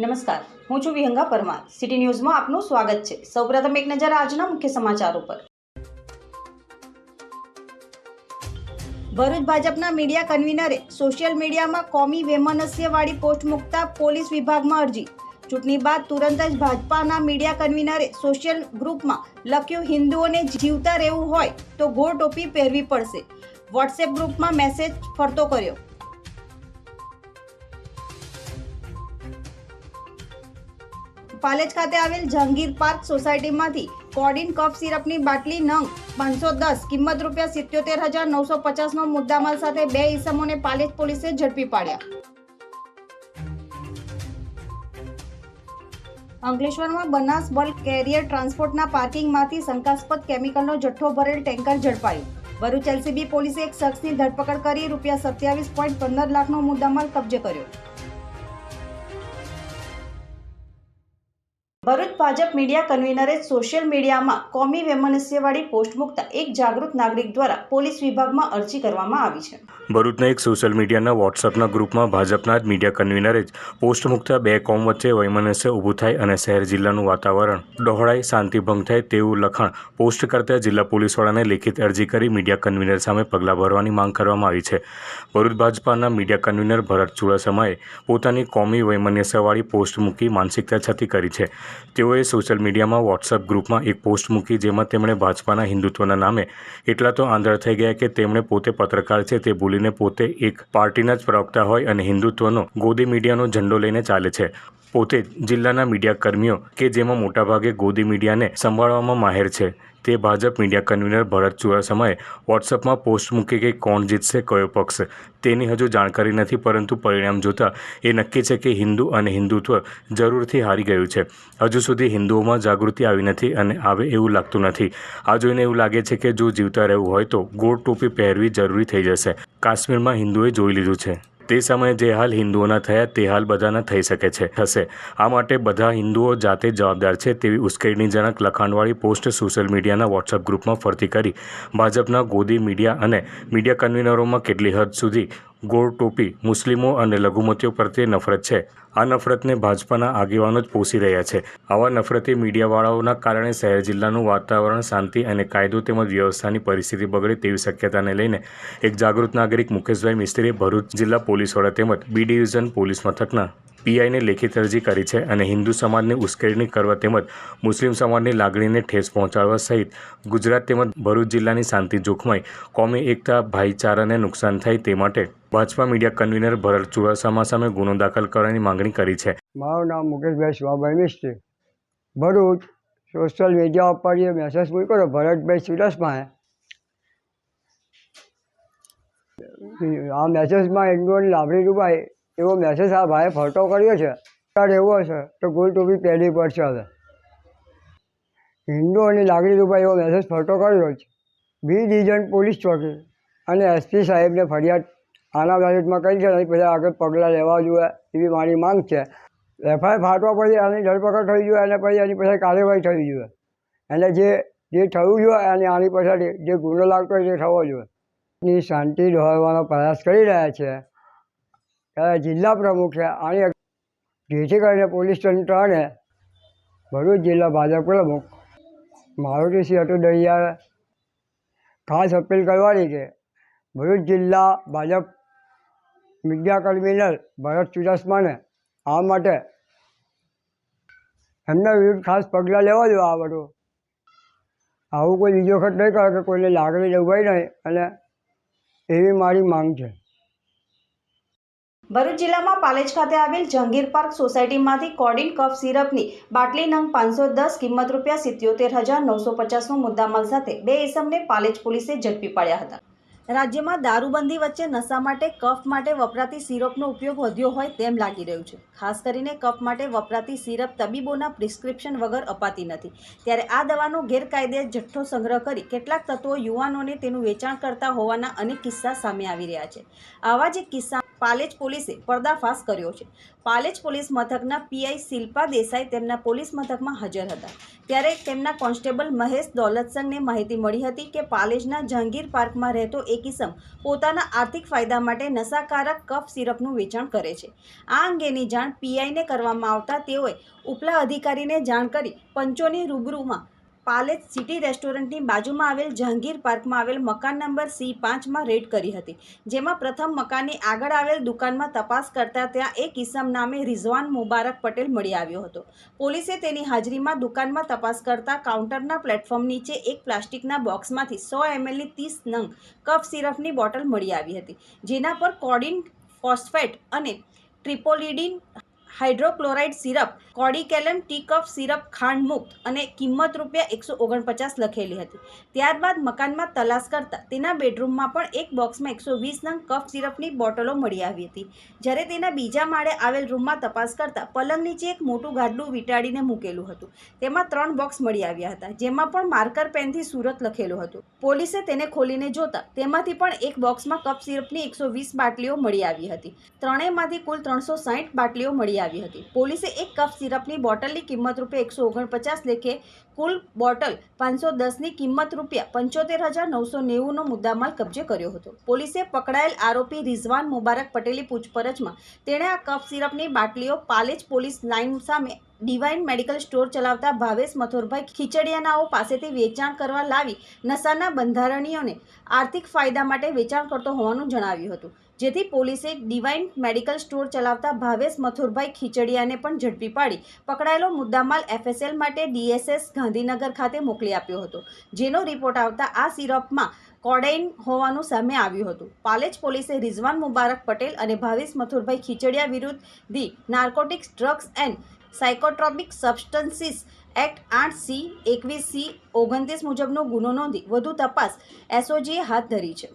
નમસ્કાર. હું છું વિહંગા પરમાર. સિટી ન્યૂઝમાં આપનું સ્વાગત છે. સૌપ્રથમ એક નજર આજના મુખ્ય સમાચારો પર. ભરૂચ ભાજપના મીડિયા કન્વીનરે સોશિયલ મીડિયામાં કોમી વેમનસ્યવાળી પોસ્ટ મૂકતા પોલીસ વિભાગમાં અરજી. ચૂંટણી બાદ તુરંત જ ભાજપાના મીડિયા કન્વીનરે સોશિયલ ગ્રુપમાં લખ્યું, હિન્દુઓને જીવતા રહેવું હોય તો ગોળ ટોપી પહેરવી પડશે. વોટ્સએપ ગ્રુપમાં મેસેજ ફરતો કર્યો. પાલેજ ખાતે આવેલ જહાંગીર પાર્ક સોસાયટીમાંથી કોડિન કફ સિરપની બાટલી નંગ પાંચસો દસ, કિંમત રૂપિયા સિત્યોતેર હજાર નવસો પચાસનો મુદ્દામાલ સાથે બે ઈસમોને પાલેજ પોલીસે ઝડપી પાડ્યા. અંકલેશ્વરમાં બનાસ બલ્ક કેરિયર ટ્રાન્સપોર્ટના પાર્કિંગમાંથી શંકાસ્પદ કેમિકલનો જથ્થો ભરેલ ટેન્કર ઝડપાયું. ભરૂચ એલસીબી પોલીસે એક શખ્સની ધરપકડ કરી રૂપિયા સત્યાવીસ પોઈન્ટ પંદર લાખનો મુદ્દામાલ કબજે કર્યો. ભરૂચ ભાજપ મીડિયા કન્વીનરે સોશિયલ મીડિયામાં કોમી વેમનસ્યવાળી પોસ્ટ મુકતા એક જાગૃત નાગરિક દ્વારા પોલીસ વિભાગમાં અરજી કરવામાં આવી છે. ભરૂચના એક સોશિયલ મીડિયાના વોટ્સઅપના ગ્રુપમાં ભાજપના જ મીડિયા કન્વીનરે જ પોસ્ટ મુકતા બે કોમ વચ્ચે વૈમનસ્ય ઊભું થાય અને શહેર જિલ્લાનું વાતાવરણ ડહોળાઈ શાંતિભંગ થાય તેવું લખાણ પોસ્ટ કરતા જિલ્લા પોલીસવાળાને લેખિત અરજી કરી મીડિયા કન્વીનર સામે પગલાં ભરવાની માંગ કરવામાં આવી છે. ભરૂચ ભાજપાના મીડિયા કન્વીનર ભરત ચુડાસમાએ પોતાની કોમી વૈમનસ્યવાળી પોસ્ટ મૂકી માનસિકતા છતી કરી છે. તેઓએ સોશિયલ મીડિયામાં વોટ્સઅપ ગ્રુપમાં એક પોસ્ટ મૂકી જેમાં તેમણે ભાજપાના હિન્દુત્વના નામે એટલા તો આંધળા થઈ ગયા કે તેમણે પોતે પત્રકાર છે તે ભૂલીને પોતે એક પાર્ટીના જ પ્રવક્તા હોય અને હિન્દુત્વનો ગોદી મીડિયાનો ઝંડો લઈને ચાલે છે. પોતે જિલ્લાના મીડિયા કર્મીઓ કે જેમાં મોટાભાગે ગોદી મીડિયાને સંભાળવામાં માહેર છે. તે ભાજપ મીડિયા કન્વીનર ભરત ચુડાસમાએ વોટ્સઅપમાં પોસ્ટ મૂકી કે કોણ જીતશે, કયો પક્ષ. તેની હજુ જાણકારી નથી, પરંતુ પરિણામ જોતાં એ નક્કી છે કે હિન્દુ અને હિન્દુત્વ જરૂરથી હારી ગયું છે. હજુ સુધી હિન્દુઓમાં જાગૃતિ આવી નથી અને આવે એવું લાગતું નથી. આ જોઈને એવું લાગે છે કે જો જીવતા રહેવું હોય તો ગોળ ટોપી પહેરવી જરૂરી થઈ જશે. કાશ્મીરમાં હિન્દુએ જોઈ લીધું છે. તે સમયે જે હાલ હિન્દુઓના થયા તે હાલ બધાના થઈ શકે છે થશે આ માટે બધા હિન્દુઓ જાતે જવાબદાર છે તેવી ઉશ્કેરણીજનક લખાણવાળી પોસ્ટ સોશિયલ મીડિયાના વોટ્સઅપ ગ્રુપમાં ફરતી કરી. ભાજપના ગોદી મીડિયા અને મીડિયા કન્વીનરોમાં કેટલી હદ સુધી ગોળ ટોપી મુસ્લિમો અને લઘુમતીઓ પ્રત્યે નફરત છે. આ નફરતને ભાજપાના આગેવાનો જ પોષી રહ્યા છે. આવા નફરતી મીડિયાવાળાઓના કારણે શહેર જિલ્લાનું વાતાવરણ શાંતિ અને કાયદો તેમજ વ્યવસ્થાની પરિસ્થિતિ બગડે તેવી શક્યતાને લઈને એક જાગૃત નાગરિક મુકેશભાઈ મિસ્ત્રીએ ભરૂચ જિલ્લા પોલીસ વડા તેમજ બી ડિવિઝન પોલીસ મથકના પીઆઈને લેખિત અરજી કરી છે અને હિન્દુ સમાજની ઉશ્કેરણી કરવા તેમજ મુસ્લિમ સમાજની લાગણીને ઠેસ પહોંચાડવા સહિત ગુજરાત તેમજ ભરૂચ જિલ્લાની શાંતિ જોખમાઈ કોમી એકતા, ભાઈચારાને નુકસાન થાય તે માટે ભાજપા મીડિયા કન્વીનર ભરત ચુડાસમા સામે ગુનો દાખલ કરવાની માંગણી કરી છે. મારું નામ મુકેશભાઈ શિવાભાઈ મિસ્ત્રી. ભરૂચ સોશિયલ મીડિયા ઉપર જે મેસેજ મૂક્યો ભરતભાઈ ચુડાસમાએ. આ મેસેજમાં હિન્દુઓની લાભણી ડૂબાય એવો મેસેજ આ ભાઈએ ફરતો કર્યો છે. ત્યારે એવો છે તો ગોળ ટોપી પહેરવી પર ચાલે હિન્દુઓની લાગણી ડૂબાય એવો મેસેજ ફરતો કર્યો છે. બી ડિવિઝન પોલીસ ચોકી અને એસપી સાહેબને ફરિયાદ આના બાબતમાં કરી છે. નહીં પછી આગળ પગલાં લેવા જોઈએ એવી મારી માંગ છે. એફઆઈઆર ફાટવા પછી આની ધરપકડ થઈ જોઈએ અને પછી એની પછી કાર્યવાહી થવી જોઈએ. અને જે જે થવું જોઈએ અને આની પાછળ જે ગુનો લાગતો હોય તે થવો જોઈએ. ની શાંતિ દોહરવાનો પ્રયાસ કરી રહ્યા છે. જિલ્લા પ્રમુખ છે. આની જેથી કરીને પોલીસ તંત્ર અને ભરૂચ જિલ્લા ભાજપ પ્રમુખ મારુતિસિંહ અટુદરિયા ખાસ અપીલ કરવાની છે ભરૂચ જિલ્લા ભાજપ મીડિયા કન્વીનર ભરત ચુડાસમાને આ માટે એમના વિરુદ્ધ ખાસ પગલાં લેવા દેવા આ બધું. આવું કોઈ બીજો વખત નહીં કરે કે કોઈને લાગણી દબાઈ નહીં અને એવી મારી માંગ છે. ભરૂચ જિલ્લામાં પાલેજ ખાતે આવેલ જહાંગીર પાર્ક સોસાયટીમાંથી કોડિન કફ સિરપની બાટલી નંગ પાંચસો દસ કિંમત રૂપિયા સિત્યોતેર હજાર નવસો પચાસનો મુદ્દામાલ સાથે બે ઇસમને પાલેજ પોલીસે ઝડપી પાડ્યા હતા. રાજ્યમાં દારૂબંધી વચ્ચે નશા માટે કફ માટે વપરાતી સિરપનો ઉપયોગ વધ્યો હોય તેમ લાગી રહ્યું છે. ખાસ કરીને કફ માટે વપરાતી સિરપ તબીબોના પ્રિસ્ક્રિપ્શન વગર અપાતી નથી. ત્યારે આ દવાનો ગેરકાયદે જથ્થો સંગ્રહ કરી કેટલાક તત્વો યુવાનોને તેનું વેચાણ કરતા હોવાના અનેક કિસ્સા સામે આવી રહ્યા છે. આવા જ કિસ્સા પાલેજ પોલીસે પર્દાફાશ કર્યો છે. પાલેજ પોલીસ મથકના પીઆઈ શિલ્પા દેસાઈ તેમના પોલીસ મથકમાં હાજર હતા. ત્યારે તેમના કોન્સ્ટેબલ મહેશ દોલતસંગને માહિતી મળી હતી કે પાલેજના જહાંગીર પાર્કમાં રહેતો એક ઇસમ પોતાના આર્થિક ફાયદા માટે નશાકારક કફ સિરપનું વેચાણ કરે છે. આ અંગેની જાણ પીઆઈને કરવામાં આવતા તેઓએ ઉપલા અધિકારીને જાણ કરી પંચોની રૂબરૂમાં પાલેજ સિટી રેસ્ટોરન્ટની બાજુમાં આવેલ જહાંગીર પાર્કમાં આવેલ મકાન નંબર સી પાંચમાં રેડ કરી હતી. જેમાં પ્રથમ મકાનની આગળ આવેલ દુકાનમાં તપાસ કરતા ત્યાં એક ઇસમ નામે રિઝવાન મુબારક પટેલ મળી આવ્યો હતો. પોલીસે તેની હાજરીમાં દુકાનમાં તપાસ કરતા કાઉન્ટરના પ્લેટફોર્મ નીચે એક પ્લાસ્ટિકના બોક્સમાંથી સો એમએલની ત્રીસ નંગ કફ સિરપની બોટલ મળી આવી હતી, જેના પર કોડિન ફોસ્ફેટ અને ટ્રિપોલિડિન હાઇડ્રોક્લોરાઇડ સિરપ કોડિકેલમ ટી કફ સિરપ ખાંડ મુક્ત અને કિંમત રૂપિયા એકસો ઓગણપચાસ લખેલી હતી. ત્યારબાદ મકાનમાં તલાશ કરતા તેના બેડરૂમમાં પણ એક બોક્સમાં એકસો વીસ નંગ કફ સિરપની બોટલો મળી આવી હતી. જ્યારે તેના બીજા માળે આવેલ રૂમમાં તપાસ કરતા પલંગ નીચે એક મોટું ગાડલું વીંટાડીને મૂકેલું હતું. તેમાં ત્રણ બોક્સ મળી આવ્યા હતા, જેમાં પણ માર્કર પેનથી સુરત લખેલું હતું. પોલીસે તેને ખોલીને જોતા તેમાંથી પણ એક બોક્સમાં કફ સિરપની એકસો વીસ બાટલીઓ મળી આવી હતી. ત્રણેયમાંથી કુલ ત્રણસો સાઠ બાટલીઓ મળી આવી હતી. પોલીસે એક કફ સિરપની બોટલની કિંમત રૂપે એકસો ઓગણપચાસ લેખે કુલ બોટલ પાંચસો દસની કિંમત રૂપિયા પંચોતેર હજાર નવસો નેવુંનો મુદ્દામાલ કબજે કર્યો હતો. પોલીસે પકડાયેલ આરોપી રિઝવાન મુબારક પટેલની પૂછપરછમાં તેણે આ કફ સિરપની બાટલીઓ પાલેજ પોલીસ લાઇન સામે ડિવાઇન મેડિકલ સ્ટોર ચલાવતા ભાવેશ મથુરભાઈ ખીચડિયાનાઓ પાસેથી વેચાણ કરવા લાવી નશાના બંધારણીઓને આર્થિક ફાયદા માટે વેચાણ કરતો હોવાનું જણાવ્યું હતું. જેથી પોલીસે ડિવાઇન મેડિકલ સ્ટોર ચલાવતા ભાવેશ મથુરભાઈ ખીચડિયાને પણ ઝડપી પાડી પકડાયેલો મુદ્દામાલ એફએસએલ માટે ડીએસએસ ગાંધીનગર ખાતે મોકલી આપ્યો હતો, જેનો રિપોર્ટ આવતા આ સિરપમાં કોડેઇન હોવાનું સામે આવ્યું હતું. પાલેજ પોલીસે રિઝવાન મુબારક પટેલ અને ભાવેશ મથુરભાઈ ખીચડિયા વિરુદ્ધ the narcotics drugs and psychotropic substances act આઠ સી એકવીસ સી ઓગણત્રીસ મુજબનો ગુનો નોંધી વધુ તપાસ એસઓજીએ હાથ ધરી છે.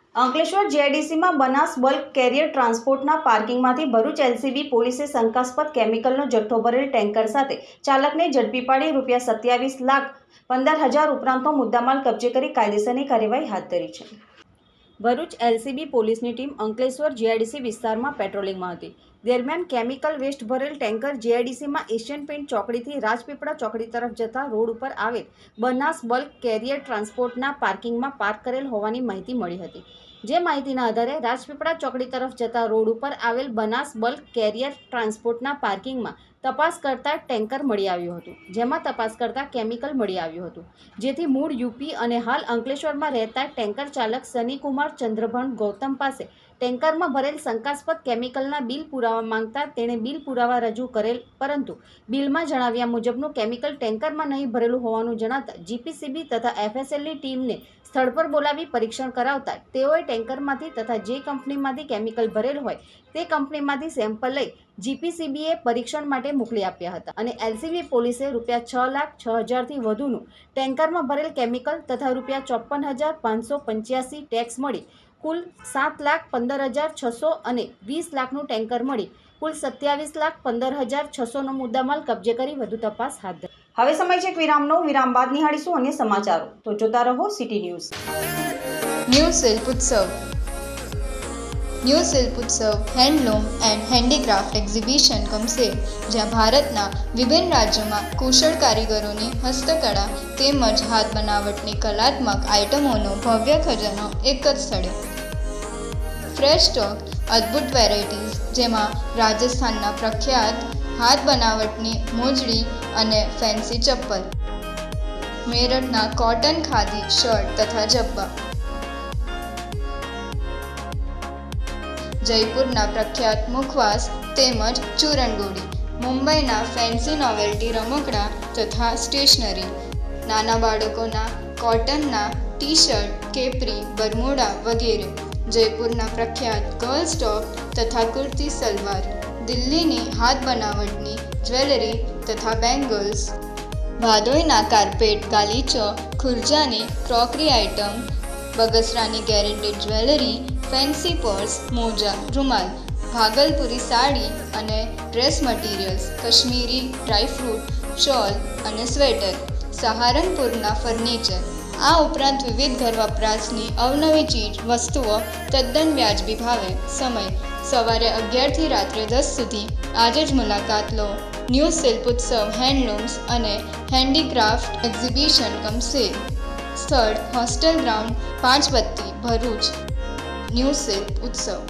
અંકલેશ્વર જેઆઈડીસીમાં બનાસ બલ્ક કેરિયર ટ્રાન્સપોર્ટના પાર્કિંગમાંથી ભરૂચ એલસીબી પોલીસે શંકાસ્પદ કેમિકલનો જથ્થો ભરેલ ટેન્કર સાથે ચાલકને ઝડપી પાડી રૂપિયા સત્યાવીસ લાખ પંદર હજાર ઉપરાંતનો મુદ્દામાલ કબજે કરી કાયદેસરની કાર્યવાહી હાથ ધરી છે. ભરૂચ એલસીબી પોલીસની ટીમ અંકલેશ્વર જીઆઈડીસી વિસ્તારમાં પેટ્રોલિંગમાં હતી. દરમિયાન કેમિકલ વેસ્ટ ભરેલ ટેન્કર જીઆઈડીસીમાં એશિયન પેન્ટ ચોકડીથી રાજપીપળા ચોકડી તરફ જતા રોડ ઉપર આવેલ બનાસ બલ્ક કેરિયર ટ્રાન્સપોર્ટના પાર્કિંગમાં પાર્ક કરેલ હોવાની માહિતી મળી હતી. જે માહિતીના આધારે રાજપીપળા ચોકડી તરફ જતા રોડ ઉપર આવેલ બનાસ બલ્ક કેરિયર ટ્રાન્સપોર્ટના પાર્કિંગમાં તપાસ કરતા ટેન્કર મળી આવ્યું હતું, જેમાં તપાસ કરતા કેમિકલ મળી આવ્યું હતું. જેથી મૂળ યુપી અને હાલ અંકલેશ્વરમાં રહેતા ટેન્કર ચાલક સનીકુમાર ચંદ્રભણ ગૌતમ પાસે ટેન્કરમાં ભરેલ શંકાસ્પદ કેમિકલના બિલ પુરાવા માંગતા તેણે બિલ પુરાવા રજૂ કરેલ, પરંતુ બિલમાં જણાવ્યા મુજબનું કેમિકલ ટેન્કરમાં નહીં ભરેલું હોવાનું જણાતા જીપીસીબી તથા એફએસએલની ટીમને સ્થળ પર બોલાવી પરીક્ષણ કરાવતા તેઓએ ટેન્કરમાંથી તથા જે કંપનીમાંથી કેમિકલ ભરેલ હોય તે કંપનીમાંથી સેમ્પલ લઈ જીપીસીબીએ પરીક્ષણ માટે મોકલી આપ્યા હતા. અને એલસીબી પોલીસે રૂપિયા છ લાખ છ હજારથી વધુનું ટેન્કરમાં ભરેલ કેમિકલ તથા રૂપિયા ચોપન હજાર પાંચસો પંચ્યાસી ટેક્સ મળી, કુલ સાત લાખ પંદર હજાર છસો અને વીસ લાખનું ટેન્કર મળી, કુલ સત્યાવીસ લાખ પંદર હજાર છસોનો મુદ્દામાલ કબજે કરી વધુ તપાસ હાથ ધરી. હવે સમય છે વિરામનો. વિરામ બાદ નિહાળીશું અન્ય સમાચારો. તો જોતા રહો સિટી ન્યૂઝ. ન્યૂ શિલ્પ ઉત્સવ. ન્યૂ શિલ્પ ઉત્સવ હેન્ડલૂમ એન્ડ હેન્ડીક્રાફ્ટ એક્ઝિબિશન ગમશે, જ્યાં ભારતના વિભિન્ન રાજ્યોમાં કુશળ કારીગરોની હસ્તકળા તેમજ હાથ બનાવટની કલાત્મક આઇટમોનો ભવ્ય ખજાનો એક જ સ્થળે. ફ્રેશ સ્ટોક, અદ્ભુત વેરાયટીઝ, જેમાં રાજસ્થાનના પ્રખ્યાત હાથ બનાવટની મોજડી અને ફેન્સી ચપ્પલ. મેરઠના કોટન ખાદી શર્ટ તથા જબ્બા. જયપુરના પ્રખ્યાત મુખવાસ તેમજ ચૂરણગોળી મુંબઈના ફેન્સી નોવેલ્ટી રમકડા તથા સ્ટેશનરી. નાના બાળકોના કોટનના ટી શર્ટ કેપરી, બરમુડા વગેરે. જયપુરના પ્રખ્યાત ગર્લ્સ ટોપ તથા કુર્તી સલવાર. દિલ્હીની હાથ બનાવટની જ્વેલરી તથા બેંગલ્સ, ભાદોઈના કાર્પેટ, ગાલીચો, ખુરજાની ક્રોકરી આઇટમ, બગસરાની ગેરેન્ટેડ જ્વેલરી, ફેન્સી પર્સ, મોજા, રૂમાલ, ભાગલપુરી સાડી અને dress materials, Kashmiri dry fruit shawl અને સ્વેટર, સહારનપુરના ફર્નિચર. આ ઉપરાંત વિવિધ ઘર વપરાશની અવનવી ચીજ વસ્તુઓ તદ્દન વ્યાજબી ભાવે. સમય. સવારે અગિયારથી રાત્રે દસ સુધી. આજે જ મુલાકાત લો. ન્યૂ શિલ્પોત્સવ હેન્ડલૂમ્સ અને હેન્ડીક્રાફ્ટ એક્ઝિબિશન સેલ. સ્થળ, હોસ્ટેલ ગ્રાઉન્ડ, પાંચ બત્તી, ભરૂચ. ન્યૂ શિલ્પ ઉત્સવ.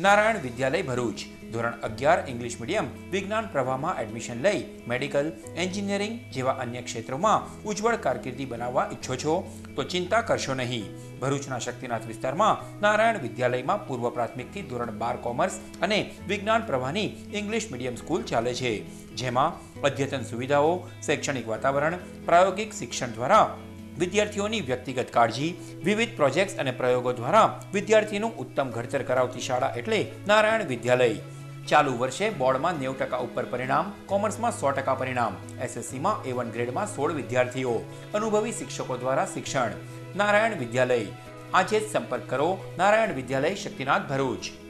નારાયણ વિદ્યાલય ભરૂચ. ધોરણ અગિયાર ઇંગ્લિશ મીડિયમ વિજ્ઞાન પ્રવાહમાં એડમિશન લઈ મેડિકલ એન્જિનિયરિંગ જેવા અન્ય ક્ષેત્રોમાં ઉજ્જવળ કારકિર્દી બનાવવા ઈચ્છો છો, તો ચિંતા કરશો નહીં. ભરૂચના શક્તિનાથ વિસ્તારમાં નારાયણ વિદ્યાલયમાં પૂર્વ પ્રાથમિકથી ધોરણ બાર કોમર્સ અને વિજ્ઞાન પ્રવાહની ઇંગ્લિશ મીડિયમ સ્કૂલ ચાલે છે. જેમાં અદ્યતન સુવિધાઓ, શૈક્ષણિક વાતાવરણ, પ્રાયોગિક શિક્ષણ દ્વારા વિદ્યાર્થીઓની વ્યક્તિગત કાળજી, વિવિધ પ્રોજેક્ટ્સ અને પ્રયોગો દ્વારા વિદ્યાર્થીનું ઉત્તમ ઘડતર કરાવતી શાળા એટલે નારાયણ વિદ્યાલય. ચાલુ વર્ષે બોર્ડમાં નેવું ટકા ઉપર પરિણામ, કોમર્સમાં સો ટકા પરિણામ, એસએસસીમાં એ વન ગ્રેડમાં સોળ વિદ્યાર્થીઓ, અનુભવી શિક્ષકો દ્વારા શિક્ષણ. નારાયણ વિદ્યાલય. આજે જ સંપર્ક કરો. નારાયણ વિદ્યાલય, શક્તિનાથ ભરૂચ.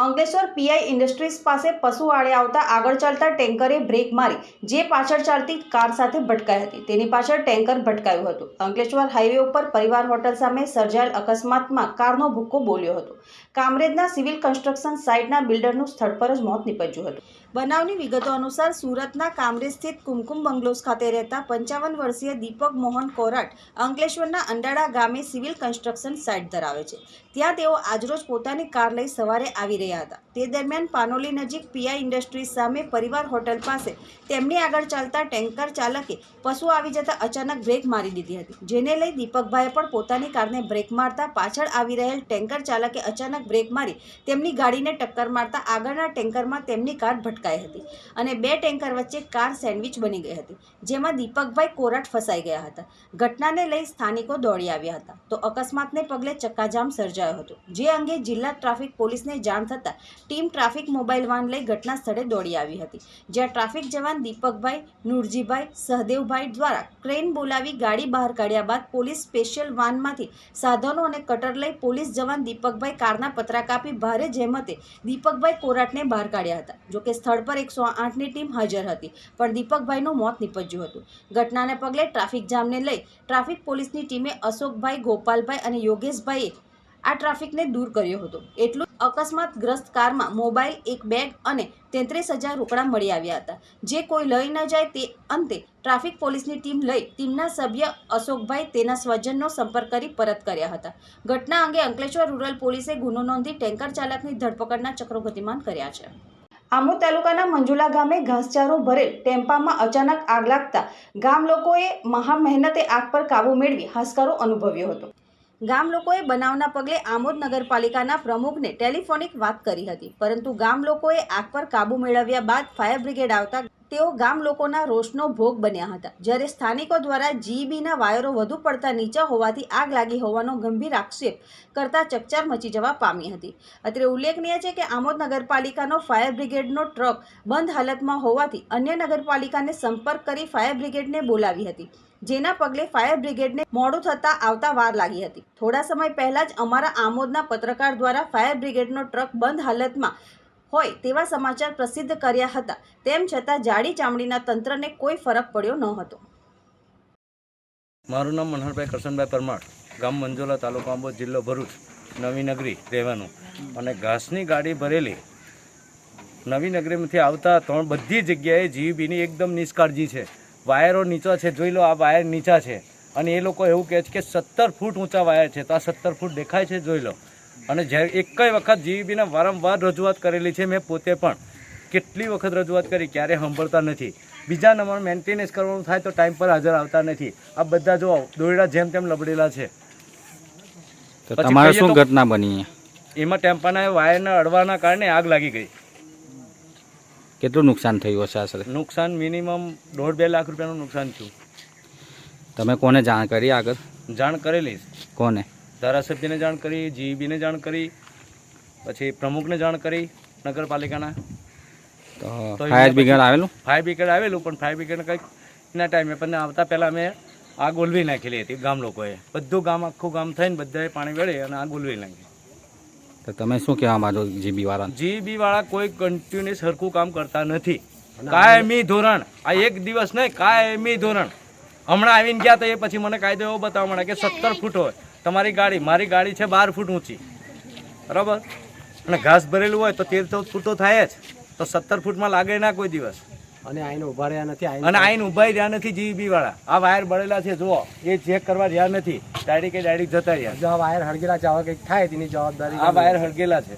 અંકલેશ્વર પીઆઈ ઇન્ડસ્ટ્રીઝ પાસે પશુ આડે આવતા આગળ ચાલતા ટેન્કરે બ્રેક મારી, જે પાછળ ચાલતી કાર સાથે ભટકાઈ હતી. તેની પાછળ ટેન્કર ભટકાયું હતું. અંકલેશ્વર હાઈવે ઉપર પરિવાર હોટલ સામે સર્જાયેલ અકસ્માતમાં કારનો ભૂક્કો બોલ્યો હતો. કામરેજના સિવિલ કન્સ્ટ્રક્શન સાઇટના બિલ્ડરનું સ્થળ પર જ મોત નીપજ્યું હતું. બનાવની વિગતો અનુસાર સુરતના કામરેજ સ્થિત કુમકુમ બંગલોઝ ખાતે રહેતા પંચાવન વર્ષીય દીપક મોહન કોરાટ અંકલેશ્વરના અંડાળા ગામે સિવિલ કન્સ્ટ્રક્શન સાઇટ ધરાવે છે. ત્યાં તેઓ આજરોજ પોતાની કાર લઈ સવારે આવી રહ્યા હતા. તે દરમિયાન પાનોલી નજીક પીઆઈ ઇન્ડસ્ટ્રીઝ સામે પરિવાર હોટલ પાસે તેમની આગળ ચાલતા ટેન્કર ચાલકે પશુ આવી જતા અચાનક બ્રેક મારી દીધી હતી. જેને લઈ દીપકભાઈએ પણ પોતાની કારને બ્રેક મારતા પાછળ આવી રહેલ ટેન્કર ચાલકે અચાનક બ્રેક મારી તેમની ગાડીને ટક્કર મારતા આગળના ટેન્કરમાં તેમની કાર ભટકાઈ હતી અને બે ટેન્કર વચ્ચે કાર સેન્ડવિચ બની ગઈ હતી, જેમાં દીપકભાઈ કોરાટ ફસાઈ ગયા હતા. ઘટનાને લઈ સ્થાનિકો દોડી આવ્યા હતા. તો અકસ્માતને પગલે ચક્કાજામ સર્જાયો હતો. જે અંગે જિલ્લા ટ્રાફિક પોલીસને જાણ થતાં ટીમ ટ્રાફિક મોબાઈલ વાન લઈ ઘટના સ્થળે દોડી આવી હતી, જ્યાં ટ્રાફિક જવાન દીપકભાઈ, નુરજીભાઈ, સહદેવભાઈ દ્વારા ક્રેન બોલાવી ગાડી બહાર કાઢ્યા બાદ પોલીસ સ્પેશિયલ વાનમાંથી સાધનો અને કટર લઈ પોલીસ જવાન દીપકભાઈ કારના પતરા કાપી ભારે જહેમતે દીપકભાઈ કોરાટને બહાર કાઢ્યા હતા. જોકે સ્થળ પર એકસો આઠની ટીમ હાજર હતી, પણ દીપકભાઈનું મોત નીપજ્યું હતું. ઘટનાને પગલે ટ્રાફિક જામને લઈ ટ્રાફિક પોલીસની ટીમે અશોકભાઈ, ગોપાલભાઈ અને યોગેશભાઈએ આ ટ્રાફિકને દૂર કર્યો હતો. એટલું અકસ્માતગ્રસ્ત કારમાં મોબાઈલ, એક બેગ અને તેત્રીસ હજાર રોકડા મળી આવ્યા હતા. જે કોઈ લઈ ન જાય તે અંતે ટ્રાફિક પોલીસની ટીમ લઈ ટીમના સભ્ય અશોકભાઈ તેના સ્વજનનો સંપર્ક કરી પરત કર્યા હતા. ઘટના અંગે અંકલેશ્વર રૂરલ પોલીસે ગુનો નોંધી ટેન્કર ચાલકની ધરપકડના ચક્રો ગતિમાન કર્યા છે. આમોદ તાલુકાના મંજુલા ગામે ઘાસચારો ભરેલ ટેમ્પામાં અચાનક આગ લાગતા ગામ લોકોએ મહા મહેનતે આગ પર કાબૂ મેળવી હાશકારો અનુભવ્યો હતો. ગામ લોકોએ બનાવના પગલે આમોદ નગરપાલિકાના પ્રમુખને ટેલિફોનિક વાત કરી હતી, પરંતુ ગામ લોકોએ આગ પર કાબૂ મેળવ્યા બાદ ફાયર બ્રિગેડ આવતા તેઓ ગામ લોકોના રોષનો ભોગ બન્યા હતા. જ્યારે સ્થાનિકો દ્વારા જીબીના વાયરો વધુ પડતા નીચા હોવાથી આગ લાગી હોવાનો ગંભીર આક્ષેપ કરતા ચકચાર મચી જવા પામી હતી. અત્રે ઉલ્લેખનીય છે કે આમોદ નગરપાલિકાનો ફાયર બ્રિગેડનો ટ્રક બંધ હાલતમાં હોવાથી અન્ય નગરપાલિકાને સંપર્ક કરી ફાયર બ્રિગેડને બોલાવી હતી, જેના પગલે ફાયર બ્રિગેડને મોડું થતાં આવતા વાર લાગી હતી. થોડા સમય પહેલા જ અમારા આમોદના પત્રકાર દ્વારા ફાયર બ્રિગેડનો ટ્રક બંધ હાલતમાં હોય તેવા સમાચાર પ્રસિદ્ધ કર્યા હતા. તેમ છતાં જાડી ચામડીના તંત્રને કોઈ ફરક પડ્યો ન હતો. મારું નામ મનહરભાઈ કરશનભાઈ પરમાર, ગામ મંજોલા તાલુકો આંબોદ જિલ્લો ભરૂચ, નવી નગરી રહેવાનું. અને ઘાસની ગાડી ભરેલી નવી નગરીમાંથી આવતા ત્રણ બધી જગ્યાએ જીવીબીની એકદમ નિષ્કાળજી છે. વાયરો નીચા છે, જોઈ લો આ વાયર નીચા છે. અને એ લોકો એવું કહે છે કે સત્તર ફૂટ ઊંચા વાયર છે, તો આ સત્તર ફૂટ દેખાય છે, જોઈ લો. અને જ્યારે એકય વખત જીવીબીને વારંવાર રજૂઆત કરેલી છે મેં પોતે પણ. કેટલી વખત રજૂઆત કરી ક્યારે સાંભળતા નથી. બીજા નંબર મેન્ટેનન્સ કરવાનું થાય તો ટાઈમ પર હાજર આવતા નથી. આ બધા જો દોરડા જેમ તેમ લબડેલા છે. તમારે શું ઘટના બની એમાં ટેમ્પાના વાયરના અડવાના કારણે આગ લાગી ગઈ. કેટલું નુકસાન થયું હશે આશરે? નુકસાન મિનિમમ દોઢ બે લાખ રૂપિયાનું નુકસાન થયું. તમે કોને જાણ કરી આગળ? જાણ કરેલી કોને? ધારાસભ્યને જાણ કરી જીઈબીને જાણ કરી પછી પ્રમુખને જાણ કરી નગરપાલિકાના. ફાયર બ્રિગેડ આવેલું? ફાયર બ્રિગેડ આવેલું પણ ફાયર બ્રિગેડ કંઈક એના ટાઈમે પણ આવતા પહેલાં મેં આગ ઓલવી નાખેલી હતી ગામ લોકોએ. બધું ગામ આખું ગામ થઈને બધાએ પાણી વેળે અને આગ ઓલવી નાખી. તો તમે શું કહેવા માંગો જીબી વાળા જીબી વાળા કોઈ કન્ટિન્યુઅસ સરખું કામ કરતા નથી. કાયમી ધોરણ આ એક દિવસ નહીં કાયમી ધોરણ. હમણાં આવીને ગયા તો એ પછી મને કાયદો એવો બતાવવા માંડે કે સત્તર ફૂટ હોય. તમારી ગાડી મારી ગાડી છે બાર ફૂટ ઊંચી. બરાબર? અને ઘાસ ભરેલું હોય તો તેર ચૌદ ફૂટ તો થાય જ. તો સત્તર ફૂટમાં લાગે ના કોઈ દિવસ. અને આઈને ઊભા રહ્યા નથી અને આઈને ઊભા રહ્યા નથી જીબી વાળા આ વાયર બળેલા છે જુઓ. એ ચેક કરવા રહ્યા નથી. ડાયરેક્ટ કે ડાયરેક્ટ જતા રહ્યા. જો આ વાયર હળગેલા છે આવા કંઈક થાય તેની જવાબદારી. આ વાયર હળગેલા છે.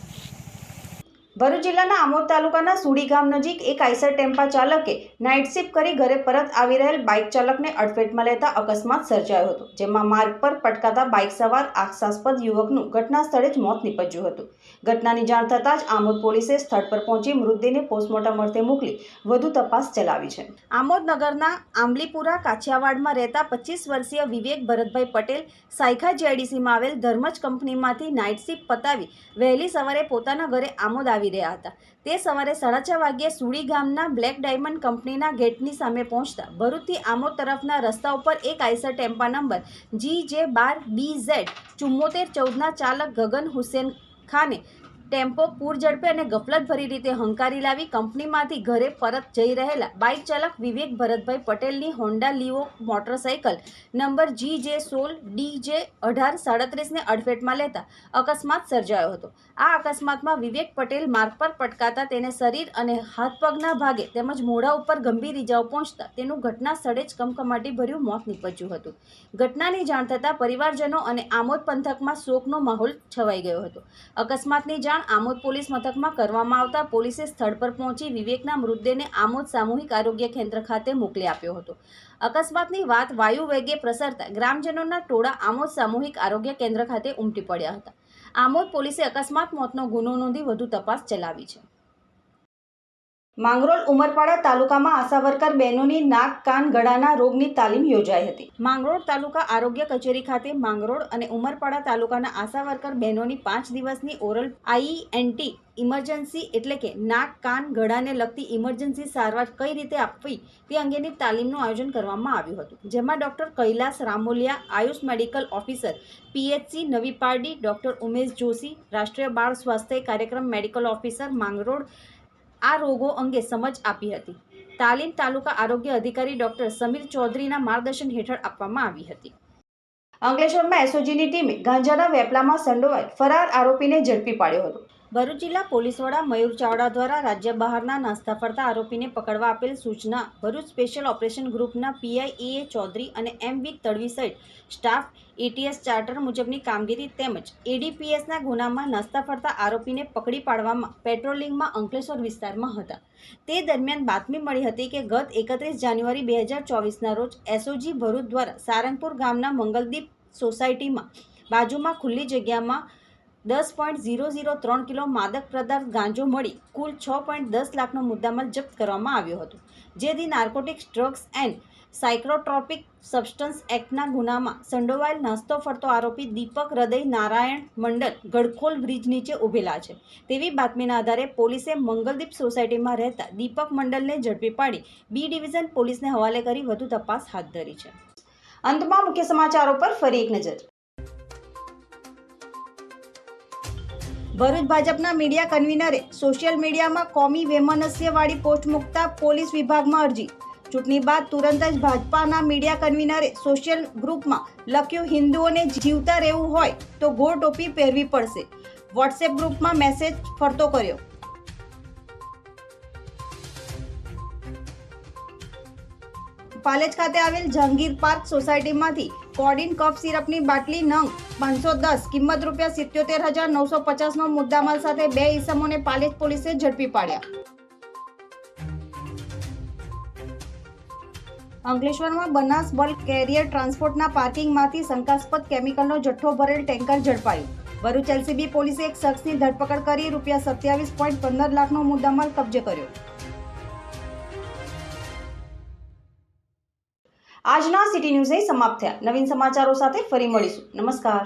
ભરૂચ જિલ્લાના આમોદ તાલુકાના સુડી ગામ નજીક એક આઈસર ટેમ્પા ચાલકે નાઇટ શિફ્ટ કરી ઘરે પરત આવી રહેલ બાઇક ચાલકને અડફેટમાં લેતા અકસ્માત સર્જાયો હતો, જેમાં માર્ગ પર પટકાતા બાઇક સવાર આશાસ્પદ યુવકનું ઘટના સ્થળે જ મોત નીપજ્યું હતું. ઘટનાની જાણ થતાં જ આમોદ પોલીસે સ્થળ પર પહોંચી મૃતદેહને પોસ્ટમોર્ટમ અર્થે મોકલી વધુ તપાસ ચલાવી છે. આમોદ નગરના આંબલીપુરા કાછિયાવાડમાં રહેતા પચીસ વર્ષીય વિવેક ભરતભાઈ પટેલ સાયખા જીઆઈડીસીમાં આવેલ ધર્મજ કંપનીમાંથી નાઇટ શિફ્ટ પતાવી વહેલી સવારે પોતાના ઘરે આમોદ આવી રહ્યા હતા. તે સવારે સાડા છ વાગ્યે સુડી ગામના બ્લેક ડાયમંડ કંપનીના ગેટની સામે પહોંચતા ભરૂચથી આમોદ તરફના રસ્તા ઉપર એક આઈસર ટેમ્પા નંબર જી જે બાર બી ઝેડ ચુમ્મોતેર ચૌદના ચાલક ગગન હુસેન ખાને ટેમ્પો પૂર ઝડપે અને ગફલતભરી રીતે હંકારી લાવી કંપનીમાંથી ઘરે પરત જઈ રહેલા બાઇક ચાલક વિવેક ભરતભાઈ પટેલની Honda Livo motorcycle number G J સોળ, ડી જે અઢાર, સાડત્રીસને અડફેટમાં લેતા અકસ્માત સર્જાયો હતો. આ અકસ્માતમાં વિવેક પટેલ માર્ગ પર પટકાતા તેને શરીર અને હાથ પગના ભાગે તેમજ મોઢા ઉપર ગંભીર ઇજાઓ પહોંચતા તેનું ઘટના સ્થળે જ કમકમાટી ભર્યું મોત નીપજ્યું હતું. ઘટનાની જાણ થતાં પરિવારજનો અને આમોદ પંથકમાં શોકનો માહોલ છવાઈ ગયો હતો. અકસ્માતની જાણ આમોદ પોલીસ મથકમાં કરવામાં આવતા પોલીસે સ્થળ પર પહોંચી વિવેકના મૃતદેહને આમોદ સામૂહિક આરોગ્ય કેન્દ્ર ખાતે મોકલી આપ્યો હતો. અકસ્માતની વાત વાયુ વેગે પ્રસરતા ગ્રામજનોના ટોળા આમોદ સામૂહિક આરોગ્ય કેન્દ્ર ખાતે ઉમટી પડ્યા હતા. આમોદ પોલીસે અકસ્માત, મોતનો ગુનો નોંધી વધુ તપાસ ચલાવી છે. માંગરોળ ઉમરપાડા તાલુકામાં આશા વર્કર બહેનોની નાક, કાન, ગળાના રોગની તાલીમ યોજાઈ હતી. માંગરોળ તાલુકા આરોગ્ય કચેરી ખાતે માંગરોળ અને ઉમરપાડા તાલુકાના આશા વર્કર બહેનોની પાંચ દિવસની ઓરલ આઈએનટી ઇમરજન્સી એટલે કે નાક, કાન, ગળાને લગતી ઇમરજન્સી સારવાર કઈ રીતે આપવી તે અંગેની તાલીમનું આયોજન કરવામાં આવ્યું હતું. જેમાં doctor Kailas Ramoliya, Ayush medical officer PHC Navi Pardi doctor Umesh Joshi, રાષ્ટ્રીય બાળ સ્વાસ્થ્ય કાર્યક્રમ મેડિકલ ઓફિસર, માંગરોળ આ રોગો અંગે સમજ આપી હતી. તાલીમ તાલુકા આરોગ્ય અધિકારી ડોક્ટર સમીર ચૌધરીના માર્ગદર્શન હેઠળ આપવામાં આવી હતી. અંકલેશ્વરમાં એસઓજીની ટીમે ગાંજાના વેપલામાં સંડોવાઈ ફરાર આરોપીને ઝડપી પાડ્યો હતો. ભરૂચ જિલ્લા પોલીસ વડા મયુર ચાવડા દ્વારા રાજ્ય બહારના નાસ્તા ફરતા આરોપીને પકડવા આપેલ સૂચના ભરૂચ સ્પેશિયલ ઓપરેશન ગ્રુપના પીઆઈ એ ચૌધરી અને એમ બી તડવી સહિત સ્ટાફ એટીએસ ચાર્ટર મુજબની કામગીરી તેમજ એડીપીએસના ગુનામાં નાસ્તા ફરતા આરોપીને પકડી પાડવામાં પેટ્રોલિંગમાં અંકલેશ્વર વિસ્તારમાં હતા. તે દરમિયાન બાતમી મળી હતી કે ગત એકત્રીસ જાન્યુઆરી બે હજાર ચોવીસના રોજ એસઓજી ભરૂચ દ્વારા સારંગપુર ગામના મંગલદીપ સોસાયટીમાં બાજુમાં ખુલ્લી જગ્યામાં દસ પોઈન્ટ ઝીરો ઝીરો ત્રણ કિલો માદક પદાર્થ ગાંજો મળી કુલ છ પોઈન્ટ દસ લાખનો મુદ્દામાલ જપ્ત કરવામાં આવ્યો હતો. જેથી narcotics, drugs and psychotropic substance એક્ટના ગુનામાં સંડોવાયેલ નાસ્તો ફરતો આરોપી દીપક હૃદય નારાયણ મંડલ ગડખોલ બ્રિજ નીચે ઊભેલા છે. તેવી બાતમીના આધારે પોલીસે મંગલદીપ સોસાયટીમાં રહેતા દીપક મંડલને ઝડપી પાડી બી ડિવિઝન પોલીસને હવાલે કરી વધુ તપાસ હાથ ધરી છે. અંતમાં મુખ્ય સમાચારો પર ફરી એક નજર. ભરૂચ ભાજપના મીડિયા કન્વીનરે સોશિયલ મીડિયામાં કોમી વેમનસ્યવાળી પોસ્ટ મૂકતા પોલીસ વિભાગમાં અરજી. ચૂંટણી બાદ તુરંત જ ભાજપાના મીડિયા કન્વીનરે સોશિયલ ગ્રુપમાં લખ્યું, હિન્દુઓને જીવતા રહેવું હોય તો ગોળ ટોપી પહેરવી પડશે. વોટ્સએપ ગ્રુપમાં મેસેજ ફરતો કર્યો. પાલેજ ખાતે આવેલ જહાંગીર પાર્ક સોસાયટીમાંથી કોડિન કફ સિરપની બાટલી નંગ પાંચસો દસ, કિંમત રૂપિયા સિત્યોતેર હજાર નવસો પચાસનો મુદ્દામાલ સાથે બે ઈસમોને પાલેજ પોલીસે ઝડપી પાડ્યા. અંકલેશ્વરમાં બનાસ બલ્ક કેરિયર ટ્રાન્સપોર્ટના પાર્કિંગમાંથી શંકાસ્પદ કેમિકલનો જથ્થો ભરેલ ટેન્કર ઝડપાયું. ભરૂચ એલસીબી પોલીસે એક શખ્સની ધરપકડ કરી રૂપિયા સત્યાવીસ પોઈન્ટ પંદર લાખનો મુદ્દામાલ કબજે કર્યો. આજના સિટી ન્યૂઝ સમાપ્ત થયા. નવીન સમાચારો સાથે ફરી મળીશું. નમસ્કાર.